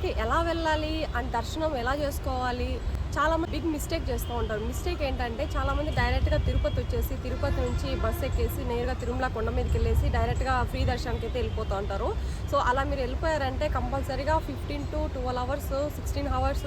తిరుమలకి ఎలా వెళ్ళాలి అండ్ దర్శనం ఎలా చేసుకోవాలి? చాలా మంది బిగ్ మిస్టేక్ చేస్తూ ఉంటారు. మిస్టేక్ ఏంటంటే చాలా మంది డైరెక్ట్గా తిరుపతి వచ్చేసి తిరుపతి నుంచి బస్సు ఎక్కేసి నేరుగా తిరుమల కొండ మీదకి వెళ్ళేసి డైరెక్ట్గా ఫ్రీ దర్శనానికి అయితే వెళ్ళిపోతూ ఉంటారు. సో అలా మీరు వెళ్ళిపోయారంటే కంపల్సరీగా fifteen to twelve hours sixteen hours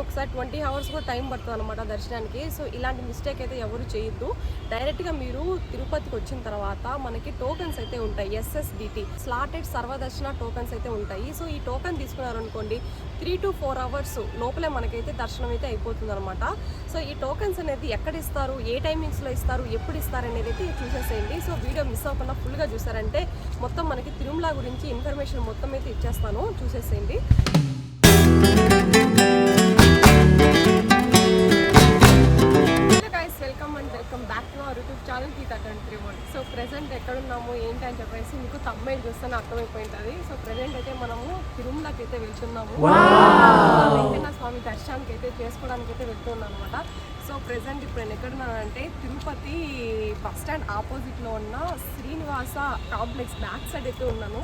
ఒకసారి ట్వంటీ అవర్స్ కూడా టైం పడుతుంది అనమాట దర్శనానికి. సో ఇలాంటి మిస్టేక్ అయితే ఎవరు చేయొద్దు. డైరెక్ట్గా మీరు తిరుపతికి వచ్చిన తర్వాత మనకి టోకన్స్ అయితే ఉంటాయి ఎస్ఎస్డిటి. స్లాటెడ్ సర్వదర్శన టోకన్స్ అయితే ఉంటాయి. సో ఈ టోకన్ తీసుకున్నారనుకోండి త్రీ టు ఫోర్ అవర్స్ లోపలే మనకైతే దర్శనం అయితే అయిపోతుంది అనమాట సో ఈ టోకన్స్ అనేది ఎక్కడ ఇస్తారు ఏ టైమింగ్స్లో ఇస్తారు ఎప్పుడు ఇస్తారు అనేది అయితే చూసేసేయండి. సో వీడియో మిస్ అవ్వకుండా ఫుల్గా చూసారంటే మొత్తం మనకి తిరుమల గురించి ఇన్ఫర్మేషన్ మొత్తం అయితే ఇచ్చేస్తాను. చూసేసేయండి. YouTube channel Geetha country world so present ఎక్కడున్నాము ఏంటి అని చెప్పేసి మీకు తమ్మైల్ చూస్తేనే అర్థమైపోయింటుంది. సో ప్రెసెంట్ అయితే మనము తిరుమలకి అయితే వెళ్తున్నాము. వెంకన్న స్వామి దర్శనానికి అయితే చేసుకోవడానికి అయితే వెళ్తున్నాం అనమాట సో ప్రెసెంట్ ఇప్పుడు నేను ఎక్కడున్నానంటే తిరుపతి బస్ స్టాండ్ ఆపోజిట్లో ఉన్న శ్రీనివాస కాంప్లెక్స్ బ్యాక్ సైడ్ అయితే ఉన్నాను.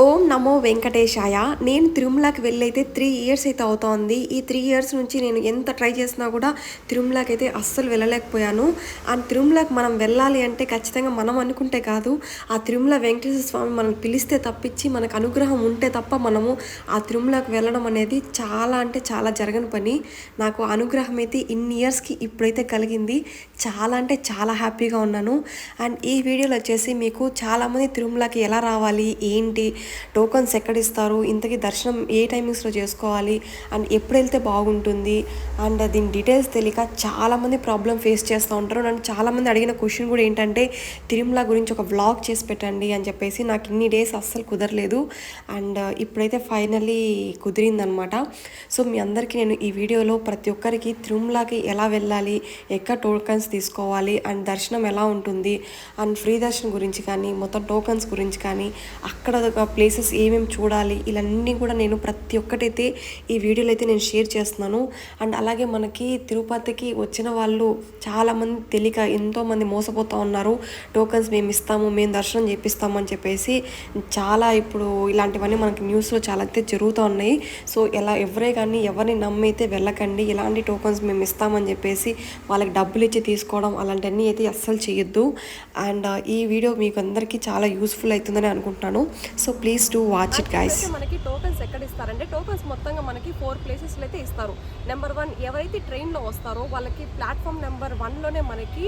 ఓం నమో వెంకటేశాయ. నేను తిరుమలకి వెళ్ళైతే త్రీ ఇయర్స్ అయితే అవుతోంది. ఈ త్రీ ఇయర్స్ నుంచి నేను ఎంత ట్రై చేసినా కూడా తిరుమలకి అయితే అస్సలు వెళ్ళలేకపోయాను. అండ్ తిరుమలకి మనం వెళ్ళాలి అంటే ఖచ్చితంగా మనం అనుకుంటే కాదు ఆ తిరుమల వెంకటేశ్వర స్వామి మనం పిలిస్తే తప్పించి మనకు అనుగ్రహం ఉంటే తప్ప మనము ఆ తిరుమలకి వెళ్ళడం అనేది చాలా అంటే చాలా జరగని పని. నాకు అనుగ్రహం అయితే ఇన్ని ఇయర్స్కి ఇప్పుడైతే కలిగింది. చాలా అంటే చాలా హ్యాపీగా ఉన్నాను. అండ్ ఈ వీడియోలో వచ్చేసి మీకు చాలామంది తిరుమలకి ఎలా రావాలి ఏంటి టోకన్స్ ఎక్కడ ఇస్తారు? ఇంతకీ దర్శనం ఏ టైమింగ్స్లో చేసుకోవాలి? అండ్ ఎప్పుడు వెళ్తే బాగుంటుంది? అండ్ దీని డీటెయిల్స్ తెలియక చాలామంది ప్రాబ్లం ఫేస్ చేస్తూ ఉంటారు. నన్ను చాలామంది అడిగిన క్వశ్చన్ కూడా ఏంటంటే తిరుమల గురించి ఒక వ్లాగ్ చేసి పెట్టండి అని చెప్పేసి నాకు ఇన్ని డేస్ అస్సలు కుదరలేదు. అండ్ ఇప్పుడైతే ఫైనల్లీ కుదిరిందనమాట. సో మీ అందరికీ నేను ఈ వీడియోలో ప్రతి ఒక్కరికి తిరుమలకి ఎలా వెళ్ళాలి? ఎక్కడ టోకన్స్ తీసుకోవాలి? అండ్ దర్శనం ఎలా ఉంటుంది? అండ్ ఫ్రీ దర్శనం గురించి కానీ మొత్తం టోకన్స్ గురించి కానీ అక్కడ ప్లేసెస్ ఏమేమి చూడాలి ఇవన్నీ కూడా నేను ప్రతి ఒక్కటైతే ఈ వీడియోలో అయితే నేను షేర్ చేస్తున్నాను. అండ్ అలాగే మనకి తిరుపతికి వచ్చిన వాళ్ళు చాలామంది తెలియక ఎంతోమంది మోసపోతూ ఉన్నారు. టోకన్స్ మేము ఇస్తాము మేము దర్శనం చేపిస్తాము అని చెప్పేసి చాలా ఇప్పుడు ఇలాంటివన్నీ మనకి న్యూస్లో చాలా అయితే జరుగుతూ ఉన్నాయి. సో ఎలా ఎవరే కానీ ఎవరిని నమ్మైతే వెళ్ళకండి ఇలాంటి టోకన్స్ మేము ఇస్తామని చెప్పేసి వాళ్ళకి డబ్బులు ఇచ్చి తీసుకోవడం అలాంటివన్నీ అయితే అస్సలు చేయొద్దు. అండ్ ఈ వీడియో మీకు అందరికీ చాలా యూస్ఫుల్ అవుతుందని అనుకుంటున్నాను. So please do watch it guys అయితే మనకి టోకన్స్ ఎక్కడ ఇస్తారంటే టోకన్స్ మొత్తంగా మనకి ఫోర్ ప్లేసెస్లో అయితే ఇస్తారు. నెంబర్ వన్ ఎవరైతే ట్రైన్లో వస్తారో వాళ్ళకి ప్లాట్ఫామ్ నెంబర్ వన్లోనే మనకి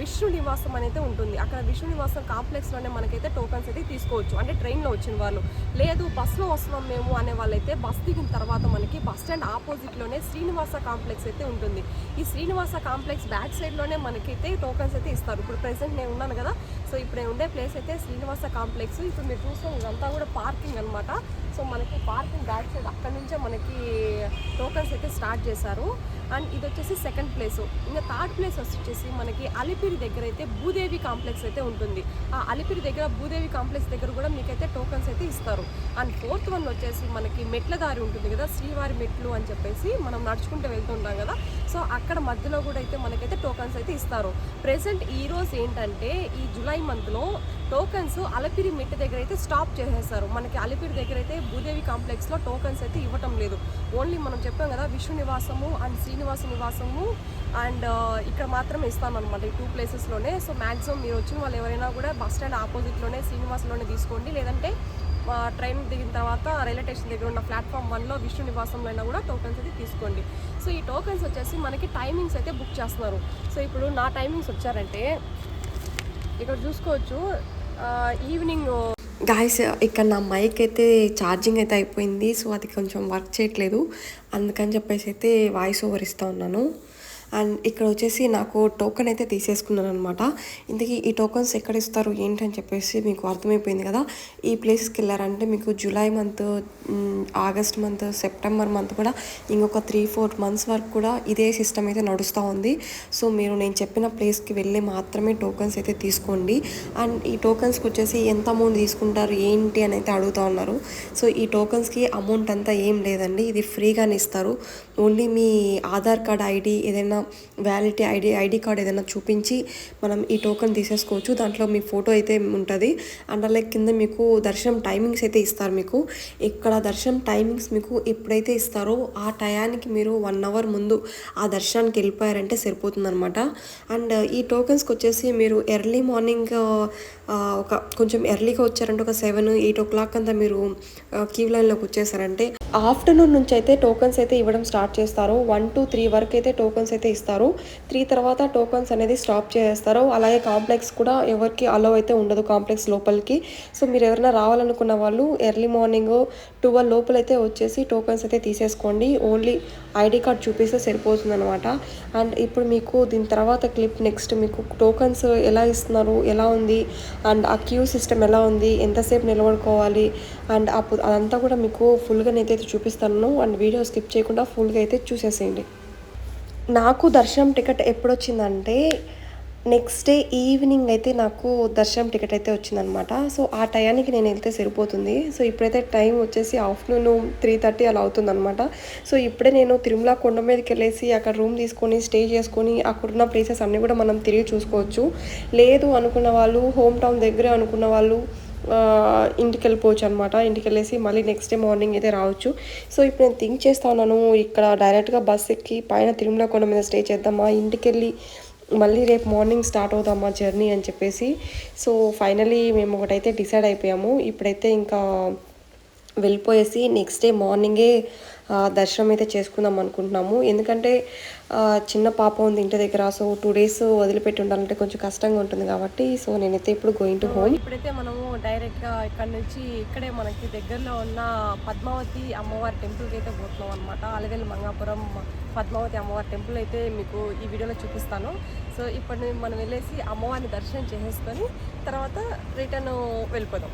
విష్ణు నివాసం అనేది ఉంటుంది. అక్కడ విష్ణు నివాసం కాంప్లెక్స్లోనే మనకైతే టోకన్స్ అయితే తీసుకోవచ్చు. అంటే ట్రైన్లో వచ్చిన వాళ్ళు. లేదు బస్సులో వస్తున్నాం మేము అనే వాళ్ళైతే బస్ దిగిన తర్వాత మనకి బస్ స్టాండ్ ఆపోజిట్లోనే శ్రీనివాస కాంప్లెక్స్ అయితే ఉంటుంది. ఈ శ్రీనివాస కాంప్లెక్స్ బ్యాక్ సైడ్లోనే మనకైతే టోకన్స్ అయితే ఇస్తారు. ఇప్పుడు ప్రెసెంట్ నేను ఉన్నాను కదా సో ఇప్పుడు నేను ఉండే ప్లేస్ అయితే శ్రీనివాస కాంప్లెక్స్ ఇప్పుడు మీరు చూస్తాం ఇదంతా కూడా పార్కింగ్ అనమాట సో మనకి పార్కింగ్ బ్యాక్ సైడ్ అక్కడ నుంచే మనకి టోకన్స్ అయితే స్టార్ట్ చేశారు. అండ్ ఇది వచ్చేసి సెకండ్ ప్లేస్. ఇంకా థర్డ్ ప్లేస్ వచ్చేసి మనకి అలిపిరి దగ్గర అయితే భూదేవి కాంప్లెక్స్ అయితే ఉంటుంది. ఆ అలిపిరి దగ్గర భూదేవి కాంప్లెక్స్ దగ్గర కూడా మీకైతే టోకన్స్ అయితే ఇస్తారు. అండ్ ఫోర్త్ వన్ వచ్చేసి మనకి మెట్ల దారి ఉంటుంది కదా శ్రీవారి మెట్లు అని చెప్పేసి మనం నడుచుకుంటూ వెళ్తుంటాం కదా. సో అక్కడ మధ్యలో కూడా అయితే మనకైతే టోకన్స్ అయితే ఇస్తారు. ప్రెసెంట్ ఈ రోజు ఏంటంటే ఈ జూలై మంత్లో టోకన్స్ అలపిరి మిట్ట దగ్గర అయితే స్టాప్ చేసేసారు. మనకి అలిపిరి దగ్గర అయితే భూదేవి కాంప్లెక్స్లో టోకన్స్ అయితే ఇవ్వటం లేదు. ఓన్లీ మనం చెప్పాం కదా విష్ణు నివాసము అండ్ శ్రీనివాస నివాసము అండ్ ఇక్కడ మాత్రమే ఇస్తాను అనమాట ఈ టూ ప్లేసెస్లోనే సో మ్యాక్సిమం మీరు వచ్చిన వాళ్ళు ఎవరైనా కూడా బస్ స్టాండ్ ఆపోజిట్లోనే శ్రీనివాసంలోనే తీసుకోండి. లేదంటే ట్రైన్ దిగిన తర్వాత రైల్వే స్టేషన్ దగ్గర ఉన్న ప్లాట్ఫామ్ వన్లో విష్ణు నివాసంలో అయినా కూడా టోకన్స్ అయితే తీసుకోండి. సో ఈ టోకన్స్ వచ్చేసి మనకి టైమింగ్స్ అయితే బుక్ చేస్తున్నారు. సో ఇప్పుడు నా టైమింగ్స్ వచ్చారంటే ఇక్కడ చూసుకోవచ్చు. ఈవినింగ్ గాయస్ ఇక్కడ నా మైక్ అయితే ఛార్జింగ్ అయితే అయిపోయింది సో అది కొంచెం వర్క్ చేయట్లేదు. అందుకని చెప్పేసి అయితే వాయిస్ ఓవర్ ఇస్తూ ఉన్నాను. అండ్ ఇక్కడ వచ్చేసి నాకు టోకెన్ అయితే తీసేసుకున్నాను అనమాట ఇంతకీ ఈ టోకన్స్ ఎక్కడ ఇస్తారు ఏంటి అని చెప్పేసి మీకు అర్థమైపోయింది కదా. ఈ ప్లేసెస్కి వెళ్ళారంటే మీకు July month August month September month కూడా ఇంకొక త్రీ ఫోర్ మంత్స్ వరకు కూడా ఇదే సిస్టమ్ అయితే నడుస్తూ ఉంది. సో మీరు నేను చెప్పిన ప్లేస్కి వెళ్ళి మాత్రమే టోకన్స్ అయితే తీసుకోండి. అండ్ ఈ టోకన్స్కి వచ్చేసి ఎంత అమౌంట్ తీసుకుంటారు ఏంటి అని అయితే అడుగుతూ ఉన్నారు. సో ఈ టోకన్స్కి అమౌంట్ అంతా ఏం లేదండి. ఇది ఫ్రీగానే ఇస్తారు. ఓన్లీ మీ ఆధార్ కార్డ్ ఐడి ఏదైనా వ్యాలిటీ ఐడి ఐడి కార్డ్ ఏదైనా చూపించి మనం ఈ టోకెన్ తీసేసుకోవచ్చు. దాంట్లో మీ ఫోటో అయితే ఉంటుంది. అండ్ అలాగే కింద మీకు దర్శనం టైమింగ్స్ అయితే ఇస్తారు మీకు. ఇక్కడ దర్శనం టైమింగ్స్ మీకు ఎప్పుడైతే ఇస్తారో ఆ టయానికి మీరు వన్ అవర్ ముందు ఆ దర్శనానికి వెళ్ళిపోయారంటే సరిపోతుంది అనమాట అండ్ ఈ టోకెన్స్కి వచ్చేసి మీరు ఎర్లీ మార్నింగ్ ఒక కొంచెం ఎర్లీగా వచ్చారంటే ఒక సెవెన్ ఎయిట్ ఓ క్లాక్ అంతా మీరు క్యూ లైన్లోకి వచ్చేసారంటే ఆఫ్టర్నూన్ నుంచి అయితే టోకెన్స్ అయితే ఇవ్వడం స్టార్ట్ చేస్తారు వన్ టు త్రీ వరకు అయితే టోకన్స్ అయితే ఇస్తారు. త్రీ తర్వాత టోకన్స్ అనేది స్టాప్ చేస్తారు అలాగే కాంప్లెక్స్ కూడా ఎవరికి అలో అయితే ఉండదు కాంప్లెక్స్ లోపలికి. సో మీరు ఎవరైనా రావాలనుకున్న వాళ్ళు ఎర్లీ మార్నింగ్ ట్వెల్వ్ లోపలైతే వచ్చేసి టోకన్స్ అయితే తీసేసుకోండి. ఓన్లీ ఐడి కార్డ్ చూపిస్తే సరిపోతుంది అనమాట అండ్ ఇప్పుడు మీకు దీని తర్వాత క్లిప్ నెక్స్ట్ మీకు టోకన్స్ ఎలా ఇస్తున్నారు ఎలా ఉంది అండ్ ఆ క్యూ సిస్టమ్ ఎలా ఉంది ఎంతసేపు నిలబడుకోవాలి అండ్ అప్పుడు అదంతా కూడా మీకు ఫుల్గా నేనైతే చూపిస్తాను. అండ్ వీడియో స్కిప్ చేయకుండా ఫుల్గా అయితే చూసేసేయండి. నాకు దర్శనం టికెట్ ఎప్పుడు వచ్చిందంటే నెక్స్ట్ డే ఈవినింగ్ అయితే నాకు దర్శనం టికెట్ అయితే వచ్చిందనమాట. సో ఆ టయానికి నేను వెళ్తే సరిపోతుంది. సో ఇప్పుడైతే టైం వచ్చేసి ఆఫ్టర్నూన్ త్రీ థర్టీ అలా అవుతుందన్నమాట సో ఇప్పుడే నేను తిరుమల కొండ మీదకి వెళ్ళేసి అక్కడ రూమ్ తీసుకొని స్టే చేసుకొని అక్కడున్న ప్లేసెస్ అన్నీ కూడా మనం తిరిగి చూసుకోవచ్చు. లేదు అనుకున్న వాళ్ళు హోమ్ టౌన్ దగ్గరే అనుకున్న వాళ్ళు ఇంటికి వెళ్ళిపోవచ్చు అనమాట ఇంటికి వెళ్ళేసి మళ్ళీ నెక్స్ట్ డే మార్నింగ్ అయితే రావచ్చు. సో ఇప్పుడు నేను థింక్ చేస్తా ఉన్నాను. ఇక్కడ డైరెక్ట్గా బస్ ఎక్కి పైన తిరుమల కొండ మీద స్టే చేద్దామా? ఇంటికి వెళ్ళి మళ్ళీ రేపు మార్నింగ్ స్టార్ట్ అవుదామా జర్నీ అని చెప్పేసి. సో ఫైనలీ మేము ఒకటైతే డిసైడ్ అయిపోయాము. ఇప్పుడైతే ఇంకా వెళ్ళిపోయేసి నెక్స్ట్ డే మార్నింగే దర్శనం అయితే చేసుకుందాం అనుకుంటున్నాము. ఎందుకంటే చిన్న పాప ఉంది ఇంటి దగ్గర సో టూ డేస్ వదిలిపెట్టి ఉండాలంటే కొంచెం కష్టంగా ఉంటుంది కాబట్టి సో నేనైతే ఇప్పుడు గోయింగ్ టు హోమ్ ఇప్పుడైతే మనము డైరెక్ట్గా ఇక్కడ నుంచి ఇక్కడే మనకి దగ్గరలో ఉన్న పద్మావతి అమ్మవారి టెంపుల్కి అయితే పోతున్నాం అనమాట అలవేలు మంగాపురం పద్మావతి అమ్మవారి టెంపుల్ అయితే మీకు ఈ వీడియోలో చూపిస్తాను. సో ఇప్పుడు మనం వెళ్ళేసి అమ్మవారిని దర్శనం చేసేసుకొని తర్వాత రిటర్న్ వెళ్ళిపోదాం.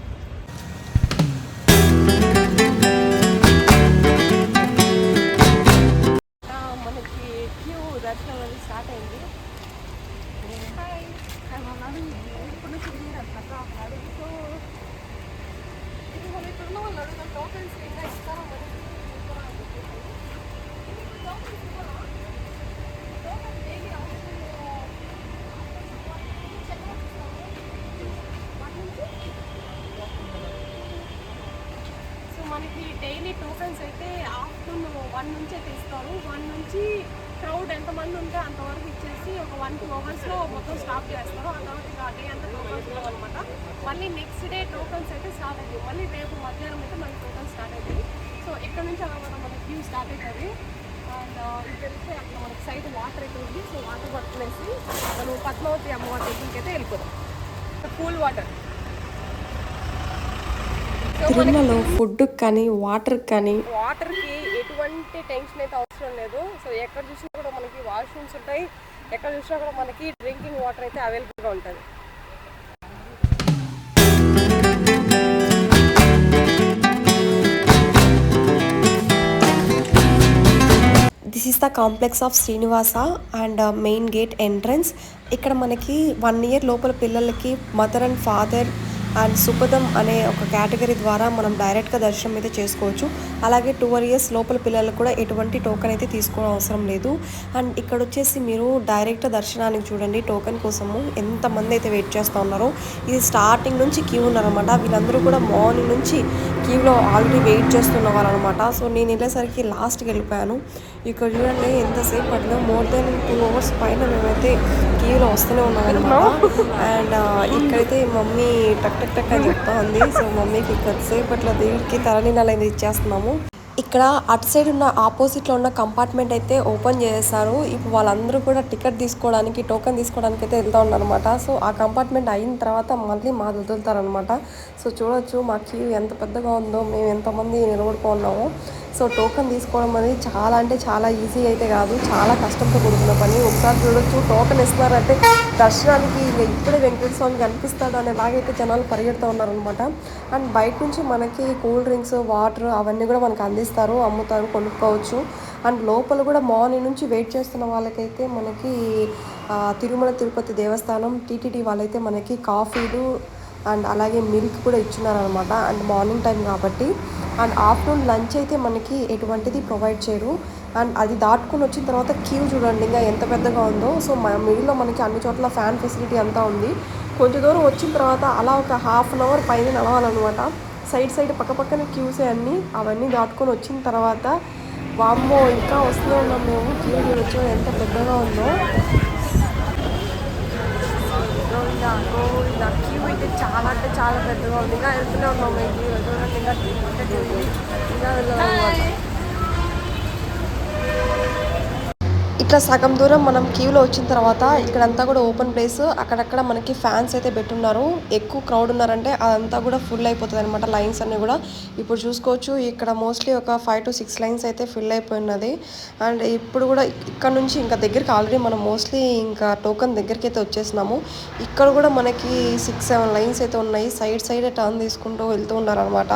మళ్ళీ నెక్స్ట్ డే టోకన్స్ అయితే స్టార్ట్ అవుతాయి. మళ్ళీ రేపు మధ్యాహ్నం అయితే మనకి టోకన్స్ స్టార్ట్ అవుతాయి. సో ఇక్కడ నుంచి అలా మనం మనకి క్యూ స్టార్ట్ అవుతుంది? అండ్ ఇక్కడ వెళ్తే అక్కడ మనకి సైడ్ వాటర్ అయితే ఉంది. సో వాటర్ పట్టుకునేసి మనం పద్మావతి అమ్మవారి టెంపుల్కి అయితే వెళ్ళిపోదాం. కూల్ వాటర్ తిరుమలలో ఫుడ్ కానీ వాటర్ కానీ వాటర్కి ఎటువంటి టెన్షన్ అయితే అవసరం లేదు. సో ఎక్కడ చూసినా కూడా మనకి వాష్రూమ్స్ ఉంటాయి. ఎక్కడ చూసినా కూడా మనకి డ్రింకింగ్ వాటర్ అయితే అవైలబుల్గా ఉంటుంది. The complex of Srinivasa and uh, main gate entrance. ఇక్కడ మనకి వన్ ఇయర్ లోపల పిల్లలకి mother and father and Supatham అనే ఒక కేటగిరీ ద్వారా మనం డైరెక్ట్గా దర్శనం అయితే చేసుకోవచ్చు. అలాగే ట్వెల్వ్ ఇయర్స్ లోపల పిల్లలకు కూడా ఎటువంటి టోకెన్ అయితే తీసుకోవడం అవసరం లేదు. అండ్ ఇక్కడ వచ్చేసి మీరు డైరెక్ట్ దర్శనానికి చూడండి టోకెన్ కోసము ఎంతమంది అయితే వెయిట్ చేస్తూ ఉన్నారో. ఇది స్టార్టింగ్ నుంచి క్యూ ఉన్నారనమాట వీళ్ళందరూ కూడా మార్నింగ్ నుంచి క్యూలో ఆల్రెడీ వెయిట్ చేస్తున్న వాళ్ళు అనమాట సో నేను వెళ్ళేసరికి లాస్ట్కి వెళ్ళిపోయాను. ఇక్కడ చూడండి ఎంతసేపు పట్టిందో మోర్ దెన్ టూ అవర్స్ పైన మేమైతే క్యూలో వస్తూనే ఉన్నాం అనమాట అండ్ ఇక్కడైతే మమ్మీ టక్ టక్ టక్ అని చెప్తా ఉంది. సో మమ్మీకి కొద్దిసేపట్లో దేవుడికి తలనీళ్ళు అనేది ఇచ్చేస్తున్నాము. ఇక్కడ అటు సైడ్ ఉన్న ఆపోజిట్లో ఉన్న కంపార్ట్మెంట్ అయితే ఓపెన్ చేసేసారు. ఇప్పుడు వాళ్ళందరూ కూడా టికెట్ తీసుకోవడానికి టోకెన్ తీసుకోవడానికి అయితే వెళ్తా ఉన్నారనమాట సో ఆ కంపార్ట్మెంట్ అయిన తర్వాత మళ్ళీ మాది వదులుతారనమాట సో చూడొచ్చు మా క్యూ ఎంత పెద్దగా ఉందో మేము ఎంతమంది నిలబడుకున్నామో. సో టోకెన్ తీసుకోవడం అనేది చాలా అంటే చాలా ఈజీ అయితే కాదు చాలా కష్టంతో కూడుకున్న పని. ఒకసారి చూడొచ్చు టోకెన్ ఇస్తున్నారంటే దర్శనానికి ఇంకా ఇప్పుడే వెంకటేశ్వర స్వామి కనిపిస్తాడు అనేలాగైతే జనాలు పరిగెడుతూ ఉన్నారనమాట అండ్ బయట నుంచి మనకి కూల్ డ్రింక్స్ వాటర్ అవన్నీ కూడా మనకు అందిస్తారు అమ్ముతారు కొనుక్కోవచ్చు. అండ్ లోపల కూడా మార్నింగ్ నుంచి వెయిట్ చేస్తున్న వాళ్ళకైతే మనకి తిరుమల తిరుపతి దేవస్థానం టీటీడీ వాళ్ళైతే మనకి కాఫీలు అండ్ అలాగే మిల్క్ కూడా ఇచ్చున్నారనమాట అండ్ మార్నింగ్ టైం కాబట్టి. అండ్ ఆఫ్టర్నూన్ లంచ్ అయితే మనకి ఎటువంటిది ప్రొవైడ్ చేయరు. అండ్ అది దాటుకుని వచ్చిన తర్వాత క్యూ చూడండి ఇంకా ఎంత పెద్దగా ఉందో. సో మన మిడిల్లో మనకి అన్ని చోట్ల ఫ్యాన్ ఫెసిలిటీ అంతా ఉంది. కొంచెం దూరం వచ్చిన తర్వాత అలా ఒక హాఫ్ అన్ అవర్ పైన నడవాలన్నమాట. సైడ్ సైడ్ పక్క పక్కన క్యూసే అన్నీ అవన్నీ దాటుకొని వచ్చిన తర్వాత వామ్మో ఇంకా వస్తూనే ఉన్నాం మేము? క్యూ చూడొచ్చు ఎంత పెద్దగా ఉందో. గోవిందా క్యూ అయితే చాలా అంటే చాలా పెద్దగా ఉంది. ఇంకా వెళ్తూనే ఉన్నాం మేము క్యూ చూడండి ఇంకా ఇంకా ఉంది. ఇంకా వెళ్ళాలన్నమాట ఇట్లా సగం దూరం మనం క్యూలో వచ్చిన తర్వాత ఇక్కడంతా కూడా ఓపెన్ ప్లేస్. అక్కడక్కడ మనకి ఫ్యాన్స్ అయితే పెట్టున్నారు. ఎక్కువ క్రౌడ్ ఉన్నారంటే అదంతా కూడా ఫుల్ అయిపోతుంది అనమాట లైన్స్ అన్ని కూడా. ఇప్పుడు చూసుకోవచ్చు ఇక్కడ మోస్ట్లీ ఒక ఫైవ్ టు సిక్స్ లైన్స్ అయితే ఫిల్ అయిపోయినది. అండ్ ఇప్పుడు కూడా ఇక్కడ నుంచి ఇంకా దగ్గరికి ఆల్రెడీ మనం మోస్ట్లీ ఇంకా టోకన్ దగ్గరికి అయితే వచ్చేసినాము. ఇక్కడ కూడా మనకి సిక్స్ సెవెన్ లైన్స్ అయితే ఉన్నాయి. సైడ్ సైడ్ టర్న్ తీసుకుంటూ వెళ్తూ ఉన్నారనమాట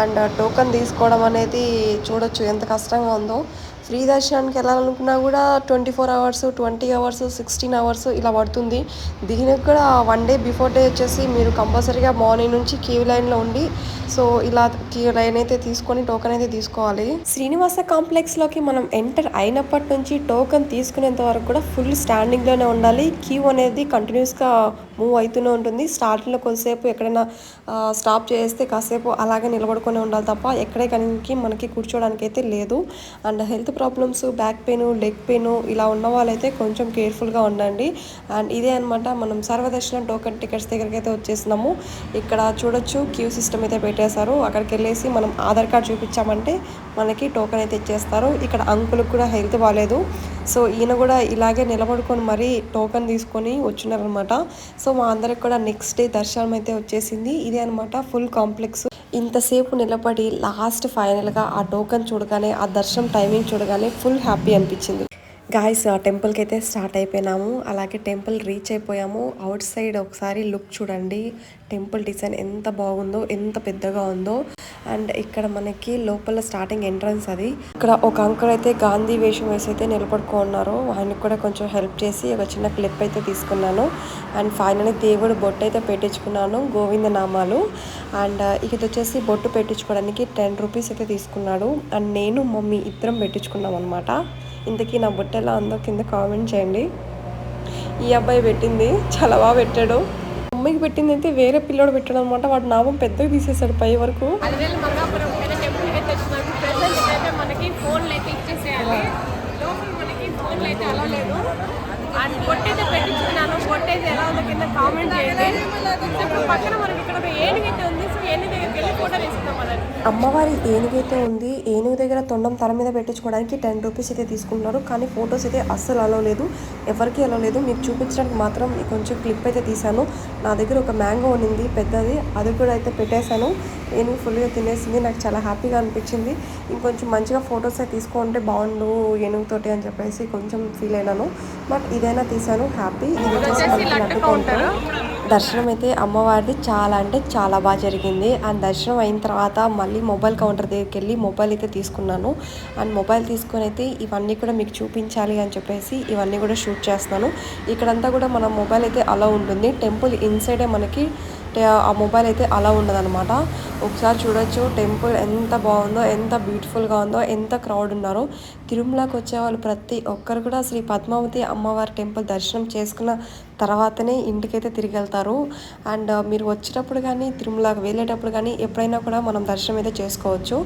అండ్ టోకన్ తీసుకోవడం అనేది చూడొచ్చు ఎంత కష్టంగా ఉందో. ఫ్రీ దర్శనానికి వెళ్ళాలనుకున్నా కూడా twenty four hours twenty hours sixteen hours ఇలా పడుతుంది. దీనికి కూడా వన్ డే బిఫోర్ డే వచ్చేసి మీరు కంపల్సరీగా మార్నింగ్ నుంచి క్యూ లైన్లో ఉండి సో ఇలా క్యూ లైన్ అయితే తీసుకొని టోకెన్ అయితే తీసుకోవాలి. శ్రీనివాస కాంప్లెక్స్లోకి మనం ఎంటర్ అయినప్పటి నుంచి టోకెన్ తీసుకునేంత వరకు కూడా ఫుల్ స్టాండింగ్లోనే ఉండాలి. క్యూ అనేది కంటిన్యూస్గా మూవ్ అవుతూనే ఉంటుంది. స్టార్టింగ్లో కొద్దిసేపు ఎక్కడైనా స్టాప్ చేస్తే కాసేపు అలాగే నిలబడుకొని ఉండాలి తప్ప ఎక్కడే కనుక మనకి కూర్చోడానికి అయితే లేదు. And health problems back pain leg pain ఇలా ఉన్న వాళ్ళైతే కొంచెం కేర్ఫుల్గా ఉండండి. అండ్ ఇదే అనమాట మనం సర్వదర్శనం టోకెన్ టికెట్స్ దగ్గరికి అయితే వచ్చేసినాము. ఇక్కడ చూడొచ్చు క్యూ సిస్టమ్ అయితే పెట్టేశారు. అక్కడికి వెళ్ళేసి మనం ఆధార్ కార్డ్ చూపించామంటే మనకి టోకెన్ అయితే ఇచ్చేస్తారు. ఇక్కడ అంకులకు కూడా హెల్త్ బాగాలేదు సో ఈయన కూడా ఇలాగే నిలబడుకొని మరీ టోకెన్ తీసుకొని వచ్చినారనమాట. సో మా అందరికి కూడా నెక్స్ట్ డే దర్శనం అయితే వచ్చేసింది. ఇదే అనమాట ఫుల్ కాంప్లెక్స్ ఇంతసేపు నిలబడి లాస్ట్ ఫైనల్గా ఆ టోకెన్ చూడగానే ఆ దర్శనం టైమింగ్ చూడగానే ఫుల్ హ్యాపీ అనిపించింది. గాయస్ ఆ టెంపుల్కి అయితే స్టార్ట్ అయిపోయినాము. అలాగే టెంపుల్ రీచ్ అయిపోయాము. అవుట్ సైడ్ ఒకసారి లుక్ చూడండి. టెంపుల్ డిజైన్ ఎంత బాగుందో ఎంత పెద్దగా ఉందో. అండ్ ఇక్కడ మనకి లోపల స్టార్టింగ్ ఎంట్రన్స్ అది. ఇక్కడ ఒక అంకుల్ అయితే గాంధీ వేషం వేసి అయితే నిలబడుకున్నారు. ఆయనకు కూడా కొంచెం హెల్ప్ చేసి ఒక చిన్న క్లిప్ అయితే తీసుకున్నాను. అండ్ ఫైనల్లీ దేవుడు బొట్టు అయితే పెట్టించుకున్నాను గోవింద నామాలు అండ్ ఇది వచ్చేసి బొట్టు పెట్టించుకోవడానికి టెన్ రూపీస్ అయితే తీసుకున్నాడు. అండ్ నేను మమ్మీ ఇద్దరం పెట్టించుకున్నాం అనమాట ఇంతకీ నా బొట్టు ఎలా ఉందో కింద కామెంట్ చేయండి. ఈ అబ్బాయి పెట్టింది చాలా బాగా పెట్టాడు. అమ్మాయికి పెట్టింది అయితే వేరే పిల్లోడు పెట్టాడు అనమాట వాడు నామం పెద్దగా తీసేసాడు పై వరకు. మనకి ఫోన్లు అయితే ఇచ్చేసేయాలి లోపల మనకి ఫోన్లు అయితే అలా లేదు. అండ్ పొట్టైతే పెట్టించుకున్నాను. పొట్టైతే ఎలా ఉందో కింద కామెంట్ చేయండి. ఇప్పుడు పక్కన మనకి ఇక్కడ ఒక ఏనుగైతే ఉంది. సో ఏనుగు దగ్గరికి వెళ్ళి ఫోటో తీసుకుందాం మనం అమ్మవారి ఏనుగైతే ఉంది. ఏనుగు దగ్గర తొండం తల మీద పెట్టించుకోవడానికి టెన్ రూపీస్ అయితే తీసుకుంటున్నారు. కానీ ఫొటోస్ అయితే అస్సలు అలో లేదు. ఎవరికి అలో లేదు. మీకు చూపించడానికి మాత్రం కొంచెం క్లిప్ అయితే తీశాను. నా దగ్గర ఒక మ్యాంగో ఉన్నింది పెద్దది. అది కూడా అయితే పెట్టేశాను. ఏనుగు ఫుల్గా తినేసింది. నాకు చాలా హ్యాపీగా అనిపించింది. ఇంకొంచెం మంచిగా ఫొటోస్ అయితే తీసుకుంటే బాగుండు ఏనుగుతోటి అని చెప్పేసి కొంచెం ఫీల్ అయినాను. బట్ ఇదైనా తీశాను. హ్యాపీ. ఇది వచ్చేసి దర్శనం అయితే అమ్మవారిది చాలా అంటే చాలా బాగా జరిగింది. అండ్ దర్శనం అయిన తర్వాత మళ్ళీ మొబైల్ కౌంటర్ దగ్గరికి వెళ్ళి మొబైల్ అయితే తీసుకున్నాను. అండ్ మొబైల్ తీసుకొని అయితే ఇవన్నీ కూడా మీకు చూపించాలి అని చెప్పేసి ఇవన్నీ కూడా షూట్ చేస్తున్నాను. ఇక్కడంతా కూడా మన మొబైల్ అయితే అలా ఉంటుంది. టెంపుల్ ఇన్సైడే మనకి ఆ మొబైల్ అయితే అలా ఉండదన్నమాట. ఒకసారి చూడొచ్చు. టెంపుల్ ఎంత బాగుందో ఎంత బ్యూటిఫుల్గా ఉందో ఎంత క్రౌడ్ ఉన్నారో. తిరుమలకి వచ్చే వాళ్ళు ప్రతి ఒక్కరు కూడా శ్రీ పద్మావతి అమ్మవారి టెంపుల్ దర్శనం చేసుకున్న తర్వాతనే ఇంటికైతే తిరిగి వెళ్తారు అండ్ మీరు వచ్చేటప్పుడు కానీ తిరుమలకి వెళ్ళేటప్పుడు కానీ ఎప్పుడైనా కూడా మనం దర్శనం అయితే చేసుకోవచ్చు.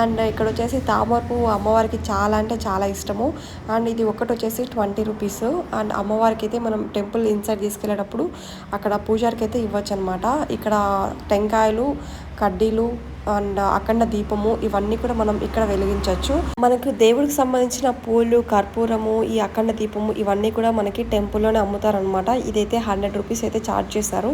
అండ్ ఇక్కడ వచ్చేసి తామర పువ్వు అమ్మవారికి చాలా అంటే చాలా ఇష్టము. అండ్ ఇది ఒకటి వచ్చేసి ట్వంటీ రూపీస్. అండ్ అమ్మవారికి అయితే మనం టెంపుల్ ఇన్సైడ్ తీసుకెళ్ళేటప్పుడు అక్కడ పూజారికి అయితే ఇవ్వచ్చు అనమాట ఇక్కడ టెంకాయలు కడ్డీలు అండ్ అఖండ దీపము ఇవన్నీ కూడా మనం ఇక్కడ వెలిగించవచ్చు. మనకు దేవుడికి సంబంధించిన పూలు కర్పూరము ఈ అఖండ దీపము ఇవన్నీ కూడా మనకి టెంపుల్లోనే అమ్ముతారనమాట ఇదైతే హండ్రెడ్ రూపీస్ అయితే ఛార్జ్ చేస్తారు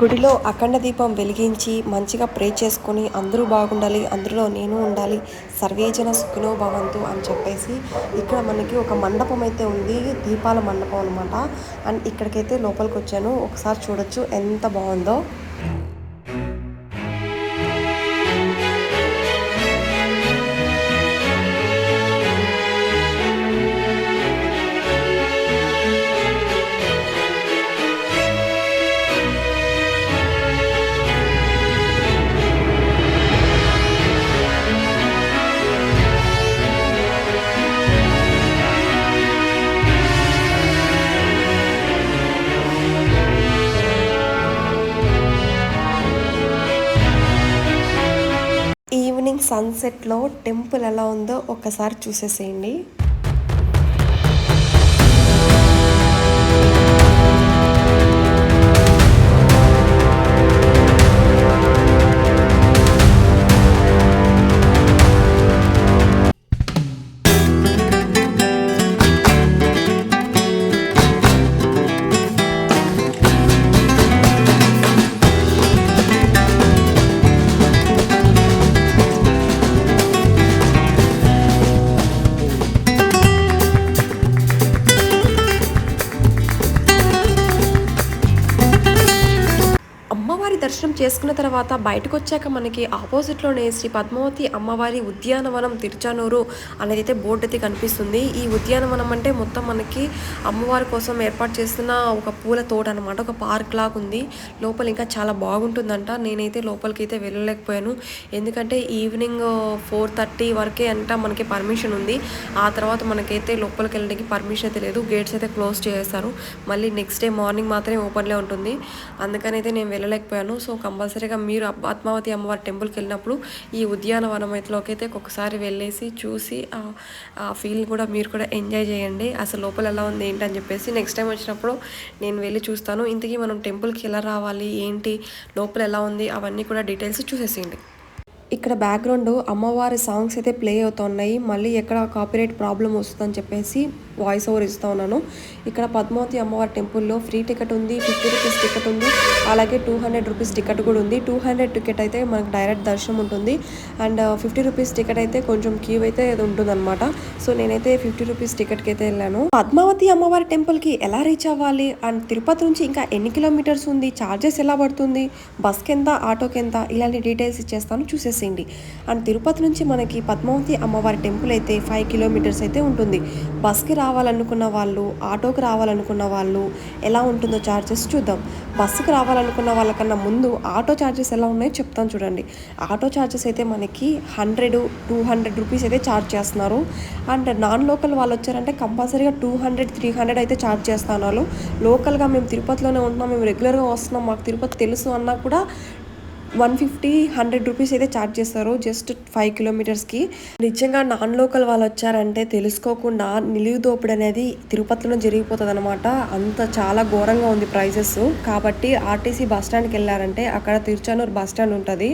గుడిలో అఖండ దీపం వెలిగించి మంచిగా ప్రే చేసుకొని అందరూ బాగుండాలి అందులో నేను ఉండాలి సర్వేజన సుఖినో భవంతు అని చెప్పేసి ఇక్కడ మనకి ఒక మండపం అయితే ఉంది దీపాల మండపం అనమాట అండ్ ఇక్కడికైతే లోపలికి వచ్చాను. ఒకసారి చూడొచ్చు ఎంత బాగుందో. సన్సెట్లో టెంపుల్ ఎలా ఉందో ఒక్కసారి చూసేసేయండి. చేసుకున్న తర్వాత బయటకు వచ్చాక మనకి ఆపోజిట్లోనే శ్రీ పద్మావతి అమ్మవారి ఉద్యానవనం తిరుచానూరు అనేది అయితే బోర్డు అయితే కనిపిస్తుంది. ఈ ఉద్యానవనం అంటే మొత్తం మనకి అమ్మవారి కోసం ఏర్పాటు చేస్తున్న ఒక పూల తోట అనమాట ఒక పార్క్ లాగా ఉంది లోపల ఇంకా చాలా బాగుంటుందంట. నేనైతే లోపలికి అయితే వెళ్ళలేకపోయాను. ఎందుకంటే ఈవినింగ్ ఫోర్ థర్టీ వరకే అంట మనకి పర్మిషన్ ఉంది. ఆ తర్వాత మనకైతే లోపలికి వెళ్ళడానికి పర్మిషన్ అయితే లేదు. గేట్స్ అయితే క్లోజ్ చేసేస్తారు మళ్ళీ నెక్స్ట్ డే మార్నింగ్ మాత్రమే ఓపెన్లో ఉంటుంది. అందుకని అయితే నేను వెళ్ళలేకపోయాను. సో కంపల్సరీగా మీరు ఆత్మావతి పద్మావతి అమ్మవారి టెంపుల్కి వెళ్ళినప్పుడు ఈ ఉద్యానవనం అయితేలోకి అయితే ఒక్కొక్కసారి వెళ్ళేసి చూసి ఆ- ఫీల్ కూడా మీరు కూడా ఎంజాయ్ చేయండి. అసలు లోపల ఎలా ఉంది ఏంటి అని చెప్పేసి నెక్స్ట్ టైం వచ్చినప్పుడు నేను వెళ్ళి చూస్తాను. ఇంతకీ మనం టెంపుల్కి ఎలా రావాలి ఏంటి లోపల ఎలా ఉంది అవన్నీ కూడా డీటెయిల్స్ చూసేసేయండి. ఇక్కడ బ్యాక్గ్రౌండ్ అమ్మవారి సాంగ్స్ అయితే ప్లే అవుతున్నాయి. మళ్ళీ ఎక్కడ కాపీరైట్ ప్రాబ్లం వస్తుందని చెప్పేసి వాయిస్ ఓవర్ ఇస్తూ ఉన్నాను. ఇక్కడ పద్మావతి అమ్మవారి టెంపుల్లో ఫ్రీ టికెట్ ఉంది ఫిఫ్టీ రూపీస్ టికెట్ ఉంది అలాగే టూ హండ్రెడ్ రూపీస్ టికెట్ కూడా ఉంది. టూ హండ్రెడ్ టికెట్ అయితే మనకు డైరెక్ట్ దర్శనం ఉంటుంది. అండ్ ఫిఫ్టీ రూపీస్ టికెట్ అయితే కొంచెం క్యూ అయితే ఉంటుంది అనమాట సో నేనైతే ఫిఫ్టీ రూపీస్ టికెట్కి అయితే వెళ్ళాను. పద్మావతి అమ్మవారి టెంపుల్కి ఎలా రీచ్ అవ్వాలి? అండ్ తిరుపతి నుంచి ఇంకా ఎన్ని కిలోమీటర్స్ ఉంది? ఛార్జెస్ ఎలా పడుతుంది? బస్కి ఎంత ఆటోకి ఎంత ఇలాంటి డీటెయిల్స్ ఇచ్చేస్తాను చూసేసేయండి. అండ్ తిరుపతి నుంచి మనకి పద్మావతి అమ్మవారి టెంపుల్ అయితే ఫైవ్ కిలోమీటర్స్ అయితే ఉంటుంది. బస్కి రావాలనుకున్న వాళ్ళు ఆటోకి రావాలనుకున్న వాళ్ళు ఎలా ఉంటుందో ఛార్జెస్ చూద్దాం. బస్సుకి రావాలనుకున్న వాళ్ళకన్నా ముందు ఆటో ఛార్జెస్ ఎలా ఉన్నాయో చెప్తాను చూడండి. ఆటో ఛార్జెస్ అయితే మనకి హండ్రెడ్ టూ హండ్రెడ్ రూపీస్ అయితే ఛార్జ్ చేస్తున్నారు. అండ్ నాన్ లోకల్ వాళ్ళు వచ్చారంటే కంపల్సరీగా టూ హండ్రెడ్ త్రీ హండ్రెడ్ అయితే ఛార్జ్ చేస్తున్నారు. లోకల్గా మేము తిరుపతిలోనే ఉంటున్నాం మేము రెగ్యులర్గా వస్తున్నాం మాకు తిరుపతి తెలుసు అన్నా కూడా వన్ ఫిఫ్టీ హండ్రెడ్ రూపీస్ అయితే ఛార్జ్ చేస్తారు జస్ట్ ఫైవ్ కిలోమీటర్స్కి. నిజంగా నాన్ లోకల్ వాళ్ళు వచ్చారంటే తెలుసుకోకుండా నిలువు దోపిడి అనేది తిరుపతిలో జరిగిపోతుంది అనమాట అంత చాలా ఘోరంగా ఉంది ప్రైజెస్. కాబట్టి ఆర్టీసీ బస్ స్టాండ్కి వెళ్ళారంటే అక్కడ తిరుచానూరు బస్ స్టాండ్ ఉంటుంది.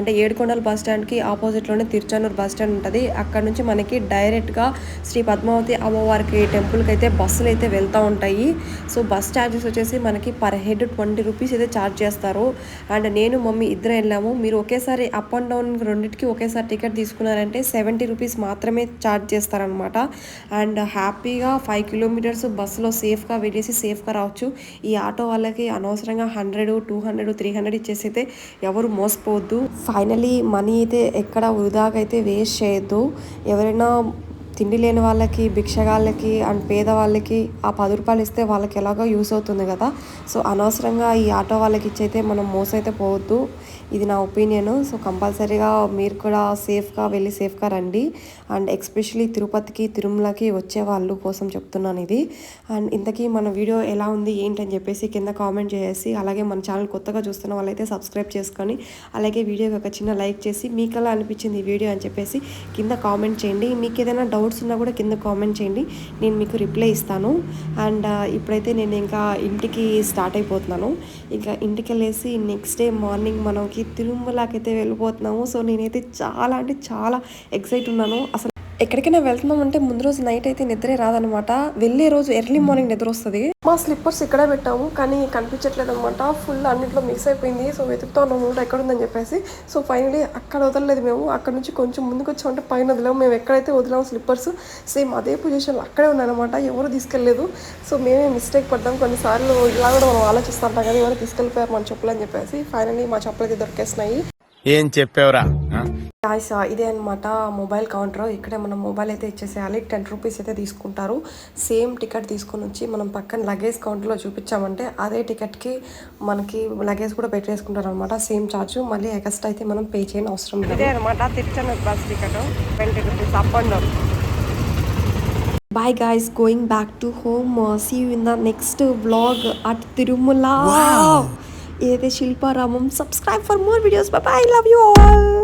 అంటే ఏడుకొండల బస్ స్టాండ్కి ఆపోజిట్లోనే తిరుచానూరు బస్ స్టాండ్ ఉంటుంది. అక్కడ నుంచి మనకి డైరెక్ట్గా శ్రీ పద్మావతి అమ్మవారికి టెంపుల్కి అయితే బస్సులు అయితే వెళ్తూ ఉంటాయి. సో బస్ ఛార్జెస్ వచ్చేసి మనకి పర్ హెడ్ ట్వంటీ రూపీస్ అయితే ఛార్జ్ చేస్తారు. అండ్ నేను మమ్మీ ఇద్దరు వెళ్ళాము. మీరు ఒకేసారి అప్ అండ్ డౌన్ రెండింటికి ఒకేసారి టికెట్ తీసుకున్నారంటే సెవెంటీ రూపీస్ మాత్రమే ఛార్జ్ చేస్తారనమాట అండ్ హ్యాపీగా ఫైవ్ కిలోమీటర్స్ బస్సులో సేఫ్గా వెళ్ళేసి సేఫ్గా రావచ్చు. ఈ ఆటో వాళ్ళకి అనవసరంగా hundred two hundred three hundred ఇచ్చేసైతే ఎవరు మోసపోవద్దు. ఫైనలీ మనీ అయితే ఎక్కడ వృధాగా అయితే వేస్ట్ చేయొద్దు. ఎవరైనా తిండి లేని వాళ్ళకి భిక్షగాళ్ళకి అండ్ పేదవాళ్ళకి ఆ పది రూపాయలు ఇస్తే వాళ్ళకి ఎలాగో యూస్ అవుతుంది కదా. సో అనవసరంగా ఈ ఆటో వాళ్ళకి ఇచ్చైతే మనం మోసైతే పోవద్దు. ఇది నా ఒపీనియన్. సో కంపల్సరీగా మీరు కూడా సేఫ్గా వెళ్ళి సేఫ్గా రండి. అండ్ ఎస్పెషలీ తిరుపతికి తిరుమలకి వచ్చే వాళ్ళు కోసం చెప్తున్నాను ఇది. అండ్ ఇంతకీ మన వీడియో ఎలా ఉంది ఏంటని చెప్పేసి కింద కామెంట్ చేసి అలాగే మన ఛానల్ కొత్తగా చూస్తున్న వాళ్ళైతే సబ్స్క్రైబ్ చేసుకొని అలాగే వీడియోకి ఒక చిన్న లైక్ చేసి మీకు ఎలా అనిపించింది ఈ వీడియో అని చెప్పేసి కింద కామెంట్ చేయండి. మీకు ఏదైనా డౌట్స్ ఉన్నా కూడా కింద కామెంట్ చేయండి. నేను మీకు రిప్లై ఇస్తాను. అండ్ ఇప్పుడైతే నేను ఇంకా ఇంటికి స్టార్ట్ అయిపోతున్నాను. ఇంకా ఇంటికి వెళ్ళేసి నెక్స్ట్ డే మార్నింగ్ మనకి తిరుమలకైతే వెళ్ళిపోతున్నాము. సో నేనైతే చాలా అంటే చాలా ఎక్సైట్ ఉన్నాను. అసలు ఎక్కడికైనా వెళ్తున్నాం అంటే ముందు రోజు నైట్ అయితే నిద్రే రాదనమాట వెళ్ళే రోజు ఎర్లీ మార్నింగ్ నిద్ర వస్తుంది. మా స్లిప్పర్స్ ఇక్కడే పెట్టాము కానీ కనిపించట్లేదు అనమాట ఫుల్ అన్నింటిలో మిక్స్ అయిపోయింది. సో వెతుకుతా ఉన్నాము ఎక్కడ ఉందని చెప్పేసి. సో ఫైనలీ అక్కడ వదలలేదు మేము. అక్కడ నుంచి కొంచెం ముందుకు వచ్చామంటే పైన వదిలాము. మేము ఎక్కడైతే వదిలాము స్లిప్పర్స్ సేమ్ అదే పొజిషన్లో అక్కడే ఉన్నాయన్నమాట ఎవరు తీసుకెళ్ళలేదు. సో మేమే మిస్టేక్ పడ్డాం. కొన్నిసార్లు ఇలా కూడా మనం ఆలోచిస్తుంటాం కానీ ఎవరు తీసుకెళ్ళిపోయారు మన చెప్పులు అని చెప్పేసి. ఫైనలీ మా చెప్పులు అయితే దొరికేసినాయి. ఏం చెప్పావురా? గాయస్ ఇదే అనమాట మొబైల్ కౌంటర్. ఇక్కడే మనం మొబైల్ అయితే ఇచ్చేసేయాలి. టెన్ రూపీస్ అయితే తీసుకుంటారు. సేమ్ టికెట్ తీసుకొని వచ్చి మనం పక్కన లగేజ్ కౌంటర్లో చూపించామంటే అదే టికెట్కి మనకి లగేజ్ కూడా పెట్టేసుకుంటారు అనమాట సేమ్ ఛార్జ్. మళ్ళీ ఎక్స్ట్రా అయితే మనం పే చేయని అవసరం లేదు. ఇదే అనమాట Tiruchanur bus ticket. Twenty rupees. Up and down. Bye guys going back to home see you in the next vlog at Tirumala ఏదైతే Shilparamam subscribe for more videos bye love you all